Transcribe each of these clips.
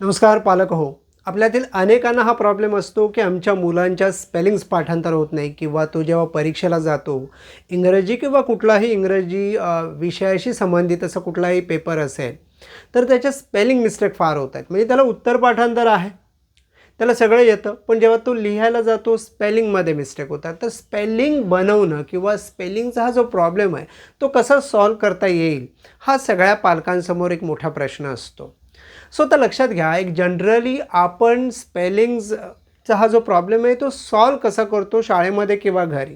नमस्कार पालक हो. आपल्यातील अनेकांना हा प्रॉब्लेम असतो की आमच्या मुलांच्या स्पेलिंग्स पाठांतर होत नाही किंवा तो जेव्हा परीक्षेला जातो इंग्रजी किंवा कुठलाही इंग्रजी विषयाशी संबंधित असं कुठलाही पेपर असेल तर त्याच्या स्पेलिंग मिस्टेक फार होत आहेत. म्हणजे त्याला उत्तर पाठांतर आहे त्याला सगळं येतं पण जेव्हा तो लिहायला जातो स्पेलिंगमध्ये मिस्टेक होतात. तर स्पेलिंग बनवणं किंवा स्पेलिंगचा हा जो प्रॉब्लेम आहे तो कसा सॉल्व करता येईल हा सगळ्या पालकांसमोर एक मोठा प्रश्न असतो. सो तर लक्षात घ्या एक जनरली आपण स्पेलिंग्जचा हा जो प्रॉब्लेम आहे तो सॉल्व कसा करतो शाळेमध्ये किंवा घरी?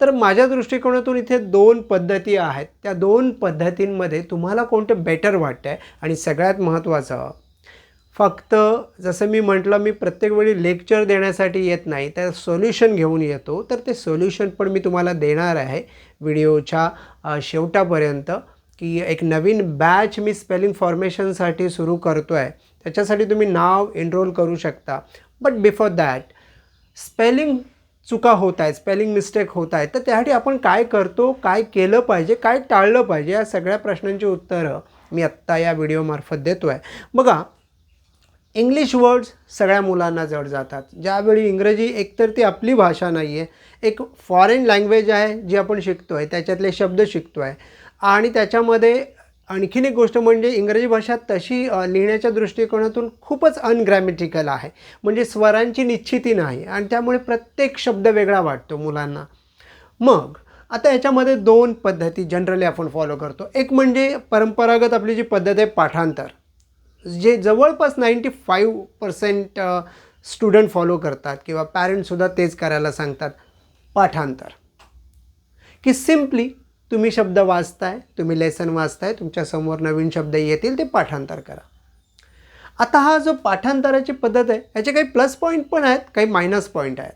तर माझ्या दृष्टिकोनातून इथे दोन पद्धती आहेत. त्या दोन पद्धतींमध्ये तुम्हाला कोणतं बेटर वाटतं आहे आणि सगळ्यात महत्त्वाचं फक्त जसं मी म्हटलं मी प्रत्येक वेळी लेक्चर देण्यासाठी येत नाही त्या सोल्युशन घेऊन येतो. तर ते सोल्युशन पण मी तुम्हाला देणार आहे व्हिडिओच्या शेवटापर्यंत. की एक नवीन बॅच मी स्पेलिंग फॉर्मेशनसाठी सुरू करतो आहे त्याच्यासाठी तुम्ही नाव एनरोल करू शकता. बट बिफोर दॅट स्पेलिंग चुका होत आहेत स्पेलिंग मिस्टेक होत आहेत. तर त्यासाठी आपण काय करतो काय केलं पाहिजे काय टाळलं पाहिजे या सगळ्या प्रश्नांची उत्तरं मी आत्ता या व्हिडिओमार्फत देतो आहे बघा इंग्लिश वर्ड्स सगळ्या मुलांना जड जातात. ज्यावेळी इंग्रजी एकतर ती आपली भाषा नाही आहे एक फॉरेन लँग्वेज आहे जी आपण शिकतो आहे त्याच्यातले शब्द शिकतो आहे आणि त्याच्यामध्ये आणखीन एक गोष्ट म्हणजे इंग्रजी भाषा तशी लिहिण्याच्या दृष्टिकोनातून खूपच अनग्रॅमेटिकल आहे. म्हणजे स्वरांची निश्चिती नाही आणि त्यामुळे प्रत्येक शब्द वेगळा वाटतो मुलांना. मग आता याच्यामध्ये दोन पद्धती जनरली आपण फॉलो करतो. एक म्हणजे परंपरागत आपली जी पद्धत आहे पाठांतर. जे जवळपास ninety five percent student follow करतात किंवा पॅरेंट्ससुद्धा तेच करायला सांगतात पाठांतर. की सिम्पली तुम्ही शब्द वाचताय तुम्ही लेसन वाचताय तुमच्यासमोर नवीन शब्द येतील ते पाठांतर करा. आता हा जो पाठांतराची पद्धत आहे याचे काही प्लस पॉईंट पण आहेत काही मायनस पॉईंट आहेत.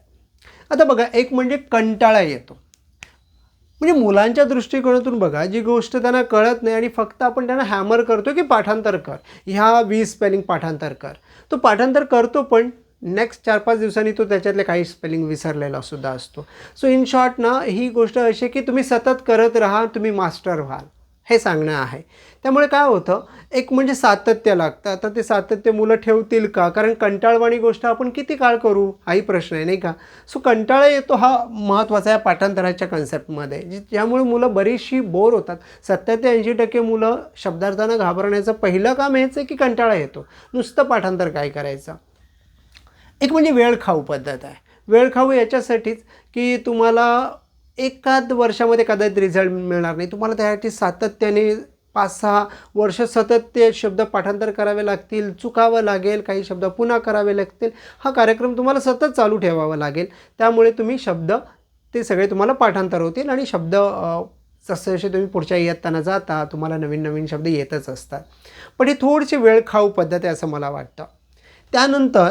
आता बघा एक म्हणजे कंटाळा येतो. म्हणजे मुलांच्या दृष्टिकोनातून बघा जी गोष्ट त्यांना कळत नाही आणि फक्त आपण त्यांना हॅमर करतो की पाठांतर कर. ह्या वीस स्पेलिंग पाठांतर कर. तो पाठांतर करतो पण नेक्स्ट चार पाच दिवसांनी तो त्याच्यातले काही स्पेलिंग विसरलेला सुद्धा असतो. सो इन शॉर्ट ना ही गोष्ट अशी आहे की तुम्ही सतत करत राहा तुम्ही मास्टर व्हाल. हे सांगणं आहे. त्यामुळे काय होतं एक म्हणजे सातत्य लागतं. आता ते सातत्य मुलं ठेवतील का? कारण कंटाळवाणी गोष्ट आपण किती काळ करू? हाही प्रश्न आहे नाही का? सो कंटाळा येतो हा महत्त्वाचा आहे पाठांतराच्या कन्सेप्टमध्ये ज्यामुळे मुलं बरीचशी बोर होतात. सत्तर ते ऐंशी टक्के मुलं शब्दार्थानं घाबरण्याचं पहिलं काम हेच आहे की कंटाळा येतो. नुसतं पाठांतर काय करायचं? एक म्हणजे वेळ खाऊ पद्धत आहे. वेळ खाऊ याच्यासाठीच की तुम्हाला एकाद वर्षामध्ये कदाचित रिझल्ट मिळणार नाही. तुम्हाला त्यासाठी सातत्याने पाच सहा वर्ष सतत ते शब्द पाठांतर करावे लागतील चुकावं लागेल काही शब्द पुन्हा करावे लागतील. हा कार्यक्रम तुम्हाला सतत चालू ठेवावा लागेल. त्यामुळे तुम्ही शब्द ते सगळे तुम्हाला पाठांतर होतील आणि शब्द जसे जसे तुम्ही पुढच्या इयत्ताना जाता तुम्हाला नवीन नवीन शब्द येतच असतात. पण ही थोडीशी वेळ खाऊ पद्धत आहे असं मला वाटतं. त्यानंतर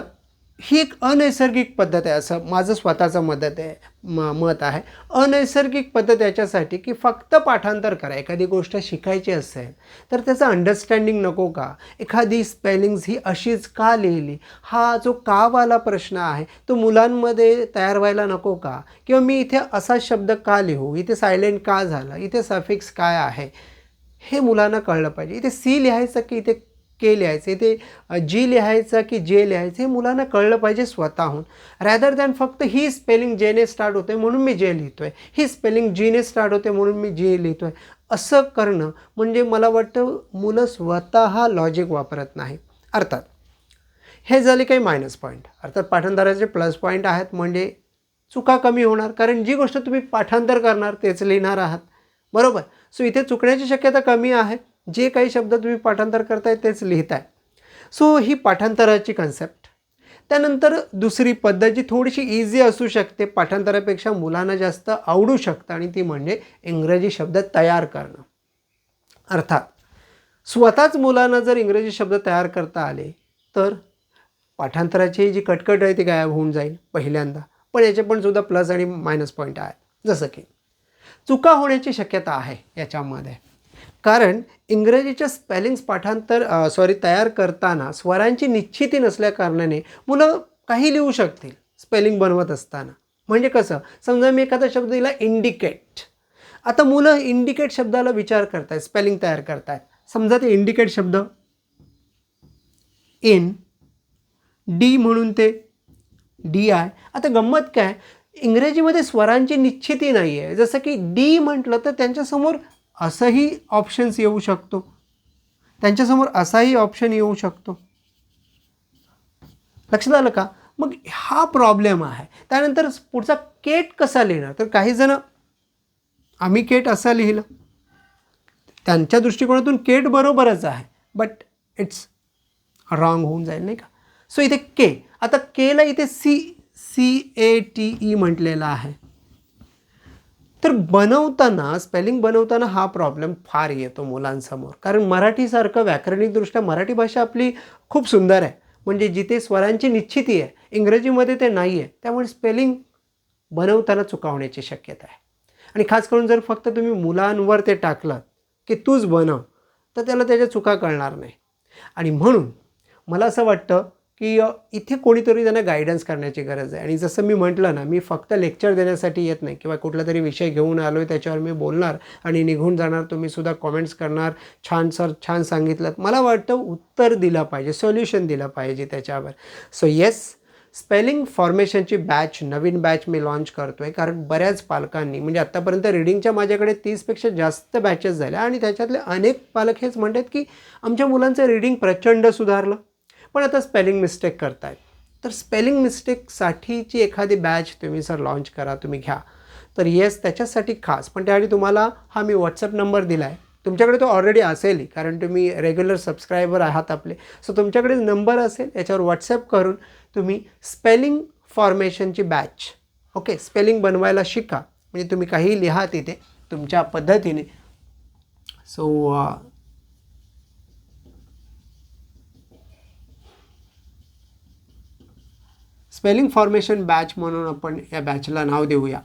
ही एक अनैसर्गिक पद्धत आहे असं माझं स्वतःचं मदत आहे म मत आहे. अनैसर्गिक पद्धत याच्यासाठी की फक्त पाठांतर करा. एखादी गोष्ट शिकायची असेल तर त्याचं अंडरस्टँडिंग नको का? एखादी स्पेलिंग्स ही अशीच का लिहिली? हा जो कावाला प्रश्न आहे तो मुलांमध्ये तयार व्हायला नको का? किंवा मी इथे असा शब्द का लिहू? इथे सायलेंट का झाला? इथे सफिक्स काय आहे? हे मुलांना कळलं पाहिजे. इथे सी लिहायचं की इथे के लिहायचे ते जी लिहायचं की जे लिहायचं हे मुलांना कळलं पाहिजे स्वतःहून. रॅदर दॅन फक्त ही स्पेलिंग जेने स्टार्ट होते म्हणून मी जे लिहितो आहे ही स्पेलिंग जीने स्टार्ट होते म्हणून मी जे लिहितो आहे असं करणं म्हणजे मला वाटतं मुलं स्वतः लॉजिक वापरत नाही अर्थात हे झाले काही मायनस पॉईंट अर्थात पाठांतराचे प्लस पॉईंट आहेत म्हणजे चुका कमी होणार कारण जी गोष्ट तुम्ही पाठांतर करणार तेच लिहिणार आहात. बरोबर? सो इथे चुकण्याची शक्यता कमी आहे. जे काही शब्द तुम्ही पाठांतर करताय तेच लिहिताय. सो ही पाठांतराची कन्सेप्ट त्यानंतर दुसरी पद्धत जी थोडीशी इझी असू शकते पाठांतरापेक्षा मुलांना जास्त आवडू शकतं आणि ती म्हणजे इंग्रजी शब्द तयार करणं. अर्थात स्वतःच मुलांना जर इंग्रजी शब्द तयार करता आले तर पाठांतराची जी कटकट आहे ती गायब होऊन जाईल पहिल्यांदा. पण याचे पण सुद्धा प्लस आणि मायनस पॉईंट आहेत. जसं की चुका होण्याची शक्यता आहे याच्यामध्ये. कारण इंग्रजीच्या स्पेलिंग्स पाठांतर सॉरी तयार करताना स्वरांची निश्चिती नसल्याकारणाने मुलं काही लिहू शकतील स्पेलिंग बनवत असताना. म्हणजे कसं? समजा मी एखादा शब्द दिला इंडिकेट आता मुलं इंडिकेट शब्दाला विचार करतायत स्पेलिंग तयार करतायत. समजा ते इंडिकेट शब्द. इन डी म्हणून ते डी आय. आता गंमत काय? इंग्रजीमध्ये स्वरांची निश्चिती नाही आहे जसं की डी म्हटलं तर त्यांच्यासमोर असंही ऑप्शन्स येऊ शकतो. त्यांच्यासमोर असाही ऑप्शन येऊ शकतो. लक्षात आलं का? मग हा प्रॉब्लेम आहे. त्यानंतर पुढचा केट कसा लिहिणार? तर काही जण आम्ही केट असा लिहिलं. त्यांच्या दृष्टिकोनातून केट बरोबरच आहे. बट इट्स रॉंग होऊन जाईल नाही का? सो इथे के आता केला इथे C C A T E म्हटलेलं आहे. तर बनवताना स्पेलिंग बनवताना हा प्रॉब्लेम फार येतो मुलांसमोर. कारण मराठीसारखं व्याकरणिकदृष्ट्या मराठी भाषा आपली खूप सुंदर आहे. म्हणजे जिथे स्वरांची निश्चिती आहे इंग्रजीमध्ये ते नाही आहे त्यामुळे स्पेलिंग बनवताना चुका होण्याची शक्यता आहे. आणि खास करून जर फक्त तुम्ही मुलांवर ते टाकलं की तूच बनव तर त्याला त्याच्या चुका कळणार नाही. आणि म्हणून मला असं वाटतं की इथे कोणीतरी त्यांना गायडन्स करण्याची गरज आहे. आणि जसं मी म्हटलं ना मी फक्त लेक्चर देण्यासाठी येत नाही. किंवा कुठला तरी विषय घेऊन आलो आहे त्याच्यावर मी बोलणार आणि निघून जाणार तुम्हीसुद्धा कॉमेंट्स करणार छान सर छान सांगितलं. मला वाटतं उत्तर दिलं पाहिजे सोल्युशन दिलं पाहिजे त्याच्यावर. सो येस स्पेलिंग फॉर्मेशनची बॅच नवीन बॅच मी लॉन्च करतो आहे कारण बऱ्याच पालकांनी म्हणजे आत्तापर्यंत रिडिंगच्या माझ्याकडे तीसपेक्षा जास्त बॅचेस झाल्या आणि त्याच्यातले अनेक पालक हेच म्हणतात की आमच्या मुलांचं रिडिंग प्रचंड सुधारलं. पण आता स्पेलिंग मिस्टेक करतायत. तर स्पेलिंग मिस्टेकसाठीची एखादी बॅच तुम्ही सर लॉन्च करा तुम्ही घ्या. तर येस त्याच्यासाठी खास. पण त्यासाठी तुम्हाला हा मी व्हॉट्सअप नंबर दिला आहे तुमच्याकडे तो ऑलरेडी असेलही कारण तुम्ही रेग्युलर सबस्क्रायबर आहात आपले. सो तुमच्याकडे नंबर असेल याच्यावर व्हॉट्सअप करून तुम्ही स्पेलिंग फॉर्मेशनची बॅच ओके स्पेलिंग बनवायला शिका. म्हणजे तुम्ही काही लिहा तिथे तुमच्या पद्धतीने. सो स्पेलिंग फॉर्मेशन बॅच म्हणून आपण या बॅचला नाव देऊया.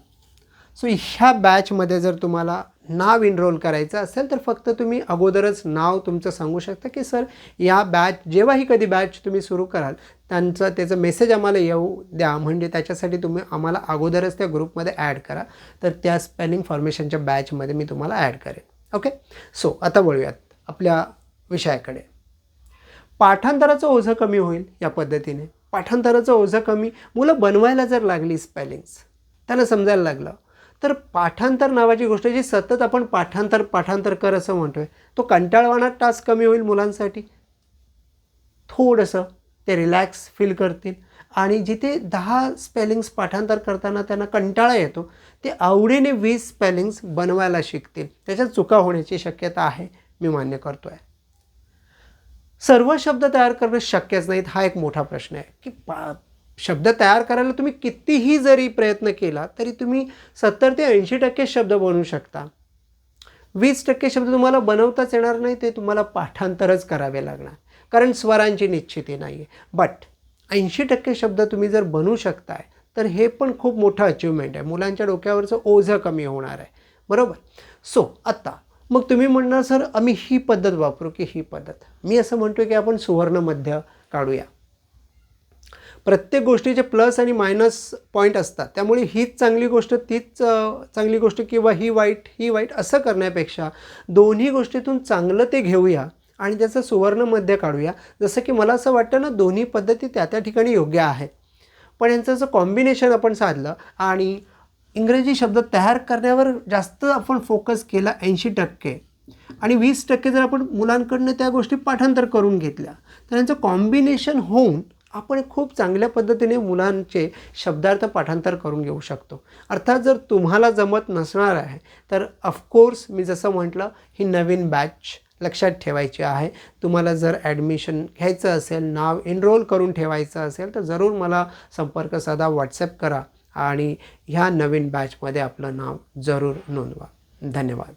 सो ह्या बॅचमध्ये जर तुम्हाला नाव इनरोल करायचं असेल तर फक्त तुम्ही अगोदरच नाव तुमचं सांगू शकता की सर या बॅच जेव्हाही कधी बॅच तुम्ही सुरू कराल त्यांचं त्याचं मेसेज आम्हाला येऊ द्या. म्हणजे त्याच्यासाठी तुम्ही आम्हाला अगोदरच त्या ग्रुपमध्ये ॲड करा. तर त्या स्पेलिंग फॉर्मेशनच्या बॅचमध्ये मी तुम्हाला ॲड करेन. ओके सो आता वळूयात आपल्या विषयाकडे. पाठांतराचं ओझं कमी होईल या पद्धतीने. पाठांतराचं ओझं कमी मुलं बनवायला जर लागली स्पेलिंग्स त्यांना समजायला लागलं तर पाठांतर नावाची गोष्ट जी सतत आपण पाठांतर पाठांतर कर असं म्हणतो आहे तो कंटाळवाणा टास्क कमी होईल मुलांसाठी. थोडंसं ते रिलॅक्स फील करतील आणि जिथे दहा स्पेलिंग्स पाठांतर करताना त्यांना कंटाळा येतो ते आवडीने वीस स्पेलिंग्स बनवायला शिकतील. त्याच्यात चुका होण्याची शक्यता आहे मी मान्य करतो आहे सर्व शब्द तयार करणं शक्यच नाहीत हा एक मोठा प्रश्न आहे. की पा शब्द तयार करायला तुम्ही कितीही जरी प्रयत्न केला तरी तुम्ही सत्तर ते ऐंशी टक्के शब्द बनवू शकता. वीस टक्के शब्द तुम्हाला बनवताच येणार नाही ते तुम्हाला पाठांतरच करावे लागणार. कारण स्वरांची निश्चिती नाही आहे बट ऐंशी टक्के शब्द तुम्ही जर बनवू शकताय तर हे पण खूप मोठं अचिव्हमेंट आहे. मुलांच्या डोक्यावरचं ओझं कमी होणार आहे. बरोबर? सो आत्ता मग तुम्ही म्हणणार सर आम्ही ही पद्धत वापरू की ही पद्धत. मी असं म्हणतो की आपण सुवर्ण मध्य काढूया. प्रत्येक गोष्टीचे प्लस आणि मायनस पॉईंट असतात. त्यामुळे हीच चांगली गोष्ट तीच चांगली गोष्ट किंवा ही वाईट ही वाईट असं करण्यापेक्षा दोन्ही गोष्टीतून चांगलं ते घेऊया आणि त्याचं सुवर्णमध्य काढूया. जसं की मला असं वाटतं ना दोन्ही पद्धती त्या त्या ठिकाणी योग्य आहेत. पण यांचं जर कॉम्बिनेशन आपण साधलं आणि इंग्रजी शब्द तयार करण्यावर जास्त आपण फोकस केला ऐंशी टक्के. आणि वीस टक्के जर आपण मुलांकडनं त्या गोष्टी पाठांतर करून घेतल्या तर यांचं कॉम्बिनेशन होऊन आपण खूप चांगल्या पद्धतीने मुलांचे शब्दार्थ पाठांतर करून घेऊ शकतो. अर्थात जर तुम्हाला जमत नसणार आहे तर ऑफकोर्स मी जसं म्हटलं ही नवीन बॅच लक्षात ठेवायची आहे. तुम्हाला जर ॲडमिशन घ्यायचं असेल नाव एनरोल करून ठेवायचं असेल तर जरूर मला संपर्क साधा व्हॉट्सअप करा. आणि ह्या नवीन बॅचमध्ये आपलं नाव जरूर नोंदवा. धन्यवाद.